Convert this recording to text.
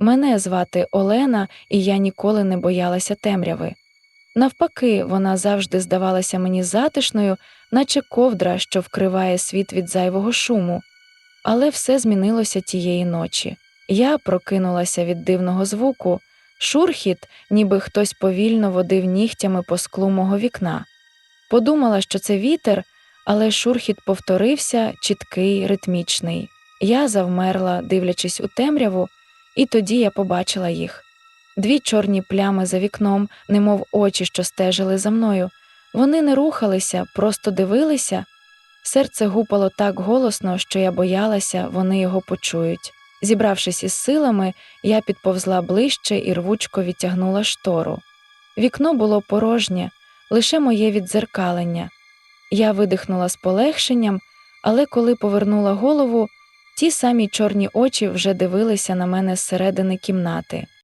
Мене звати Олена, і я ніколи не боялася темряви. Навпаки, вона завжди здавалася мені затишною, наче ковдра, що вкриває світ від зайвого шуму. Але все змінилося тієї ночі. Я прокинулася від дивного звуку, шурхіт, ніби хтось повільно водив нігтями по склу мого вікна. Подумала, що це вітер, але шурхіт повторився, чіткий, ритмічний. Я завмерла, дивлячись у темряву, і тоді я побачила їх. Дві чорні плями за вікном, немов очі, що стежили за мною. Вони не рухалися, просто дивилися. Серце гупало так голосно, що я боялася, вони його почують. Зібравшись із силами, я підповзла ближче і рвучко відтягнула штору. Вікно було порожнє, лише моє віддзеркалення. Я видихнула з полегшенням, але коли повернула голову, ті самі чорні очі вже дивилися на мене зсередини кімнати.